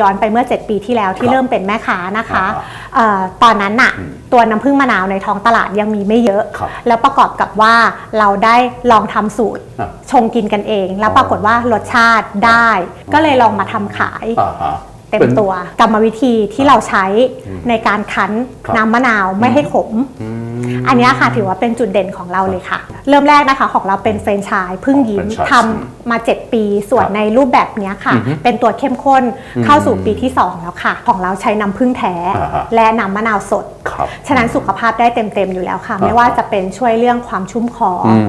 ย้อนไปเมื่อ 7 ปีที่แล้วที่ครับเริ่มเป็นแม่ค้านะคะอ่าเอ่อตอนนั้นน่ะอืมตัวน้ำผึ้งมะนาวในท้องตลาดยังมีไม่เยอะ ครับแล้วประกอบกับว่าเราได้ลองทำสูตรอะชงกินกันเอง แล้วอ๋อปรากฏว่ารสชาติได้ ก็เลยลองมาทำขาย อ่าฮะ เต็มป็นตัวกรรมวิธีที่เราใช้อืมในการคั้นครับน้ำมะนาวไม่ให้ขมอืมอันเนี้ยค่ะถือว่าเป็นจุดเด่นของเราเลยค่ะ เริ่มแรกนะคะของเราเป็นแฟรนไชส์พึ่งยิ้มแฟรนไชส์ทำมา 7 ปีส่วนครับในรูปแบบเนี้ยค่ะอือฮึเป็นตัวเข้มข้นอืมเข้าสู่ปีที่ 2 แล้วค่ะ ของเราใช้น้ำผึ้งแท้อ่าฮะและน้ำมะนาวสดครับฉะนั้นสุขภาพได้เต็มๆอยู่แล้วค่ะอ่าฮะไม่ว่าจะเป็นช่วยเรื่องความชุ่มคอออืม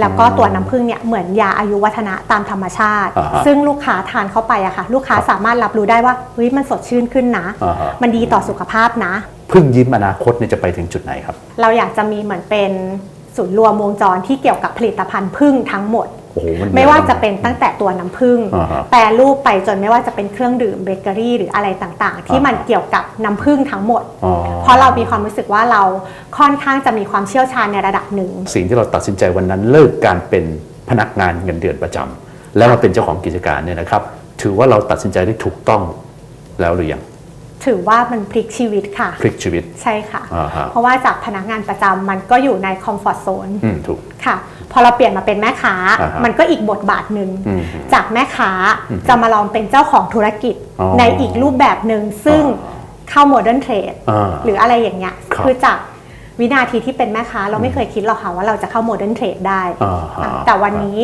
แล้วก็ตัวน้ำผึ้งเนี่ยเหมือนยาอายุวัฒนะตามธรรมชาติอ่าฮะซึ่งลูกค้าทานเข้าไปอะค่ะ ลูกค้าสามารถรับรู้ได้ว่าเฮ้ยมันสดชื่นขึ้นนะ อ่าฮะ มันดีต่อสุขภาพนะพึ่งยิ้มอนาคตเนี่ยจะไปถึงจุดไหนครับ เราอยากจะมีเหมือนเป็นศูนย์รวมวงจรที่เกี่ยวกับผลิตภัณฑ์พึ่งทั้งหมด โอ้โหมันไม่ว่าจะเป็นตั้งแต่ตัวน้ำผึ้งอ่าฮะแปรรูปไปจนไม่ว่าจะเป็นเครื่องดื่มเบเกอรี่หรืออะไรต่างๆ ที่อ่าฮะมันเกี่ยวกับน้ำผึ้งทั้งหมด อ๋อ เพราะเรามีความรู้สึกว่าเราค่อนข้างจะมีความเชี่ยวชาญในระดับหนึ่ง สิ่งที่เราตัดสินใจวันนั้นเลิกการเป็นพนักงานเงินเดือนประจำแล้วมาเป็นเจ้าของกิจการเนี่ยนะครับ ถือว่าเราตัดสินใจได้ถูกต้อง แล้วหรือยังถือว่ามันพลิกชีวิตค่ะ พลิกชีวิตใช่ค่ะอ่าฮะเพราะว่าจากพนักงานประจำมันก็อยู่ในคอมฟอร์ทโซนอืมถูกค่ะ พอเราเปลี่ยนมาเป็นแม่ค้าอ่าฮะมันก็อีกบทบาทหนึ่งอืมจากแม่ค้าจะมาลองเป็นเจ้าของธุรกิจอ๋อในอีกรูปแบบหนึ่งซึ่งอ๋อเข้าโมเดิร์นเทรดอ่าหรืออะไรอย่างเงี้ยครับคือจากวินาทีที่เป็นแม่ค้าเราไม่เคยคิดหรอกค่ะว่าเราจะเข้าโมเดิร์นเทรดได้อ่าฮะอะแต่วันนี้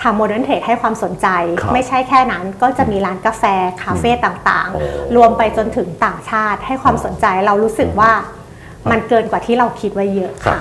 ทาโมเดิร์นเทรดให้ความสนใจ ไม่ใช่แค่นั้นก็จะมีร้านกาแฟ คาเฟ่ต่างๆ รวมไปจนถึงต่างชาติให้ความสนใจเรารู้สึกว่ามันเกินกว่าที่เราคิดไว้เยอะค่ะ